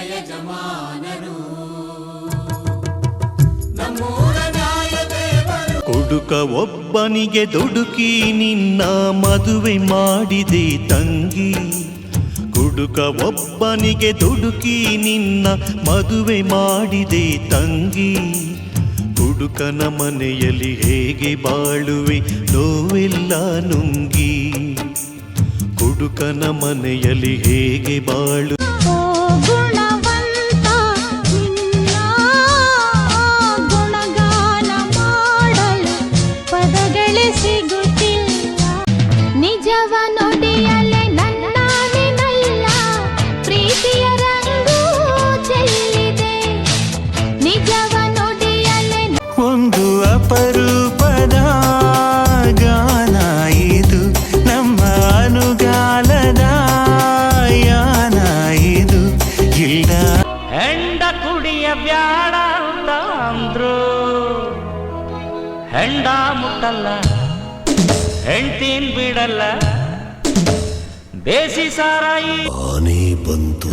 ಯಜಮಾನರು. ಕೊಡುಕ ಒಬ್ಬನಿಗೆ ದುಡುಕಿ ನಿನ್ನ ಮದುವೆ ಮಾಡಿದೆ ತಂಗಿ. ಕುಡುಕ ಒಬ್ಬನಿಗೆ ದುಡುಕಿ ನಿನ್ನ ಮದುವೆ ಮಾಡಿದೆ ತಂಗಿ. ಕುಡುಕನ ಮನೆಯಲ್ಲಿ ಹೇಗೆ ಬಾಳುವೆ ನೋವೆಲ್ಲ ನುಂಗಿ. ಕುಡುಕನ ಮನೆಯಲ್ಲಿ ಹೇಗೆ ಬಾಳು ಹೆಂಡ ಮುಟ್ಟಲ್ಲ ಹೆಂಡ್ತೀನ್ ಬಿಡಲ್ಲ ದೇಸಿ ಸಾರಾಯಿ. ಆನೆ ಬಂತು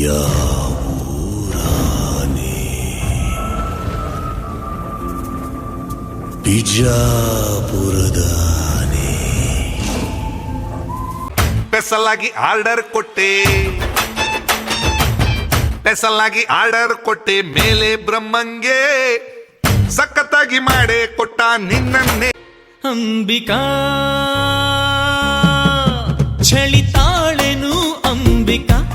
ಯಾವೂರಾನೆ. ಬಿಜಾಪುರದಾನೆ. ಸ್ಪೆಷಲ್ ಆರ್ಡರ್ ಕೊಟ್ಟೆ. ಸ್ಪೆಷಲ್ ಆರ್ಡರ್ ಕೊಟ್ಟೆ ಮೇಲೆ ಬ್ರಹ್ಮಂಗೆ. ಸಖತ್ತಾಗಿ ಮಾಡೆ ಕೊಟ್ಟ ನಿನ್ನನ್ನೇ. ಅಂಬಿಕಾ ಚಳಿತಾಳೆನು ಅಂಬಿಕಾ.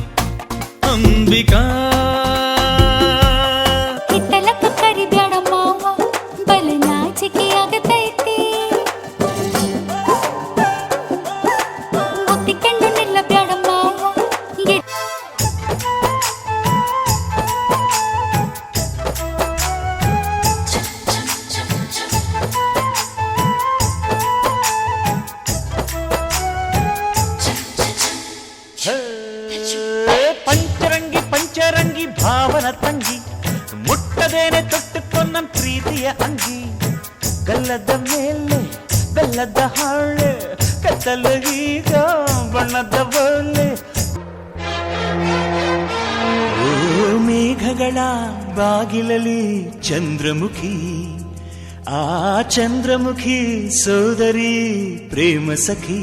ಪಂಚರಂಗಿ ಭಾವನ ತಂಗಿ ಮುಟ್ಟದೇನೆ ತೊಟ್ಟುಕೊಂಡ ಪ್ರೀತಿಯ ಅಂಗಿ ಗಲ್ಲದ ಮೇಲೆ ಬೆಲ್ಲದ ಹಾಳೆ ಕತ್ತಲು ಈಗ ಬಣ್ಣದ ಬಲೆ ಓ ಮೇಘಗಳ ಬಾಗಿಲಲ್ಲಿ ಚಂದ್ರಮುಖಿ ಆ ಚಂದ್ರಮುಖಿ ಸೋದರಿ ಪ್ರೇಮ ಸಖಿ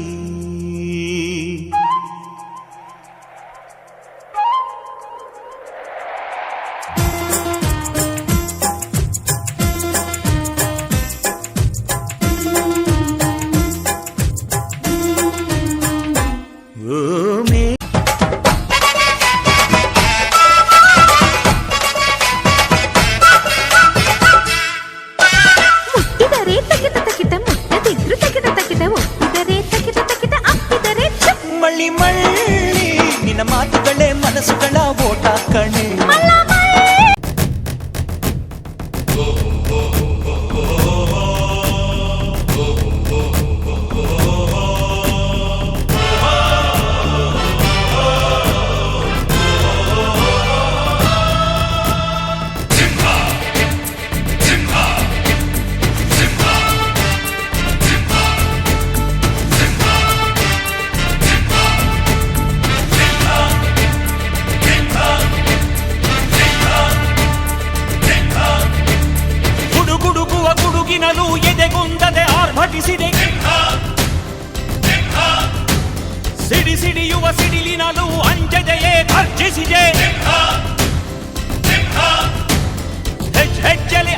ಓ ಮೇ ಮುಟ್ಟಿದರೆ ತಗಿತ ತಗಿತ ಮುಟ್ಟದಿದ್ರು ತಗಿತ ತಗಿತ ಒಪ್ಪಿದರೆ ತಗಿತ ತಗಿತ ಅಪ್ಪಿದರೆ ಮಳ್ಳಿ ಮಳ್ಳಿ ನಿನ್ನ ಮಾತುಗಳೇ ಮನಸ್ಸುಗಳ ಓಟ ಕಣೆ. ಎದೆಗುಂದದೆ ಆರ್ಭಟಿಸಿದೆ ಸಿಡಿ ಸಿಡಿಯುವ ಸಿಡಿಲಿನಲು ಅಂಜದೆಯೇ ಗರ್ಜಿಸಿದೆ ಹೆಜ್ಜೆ ಹೆಜ್ಜೆಲಿ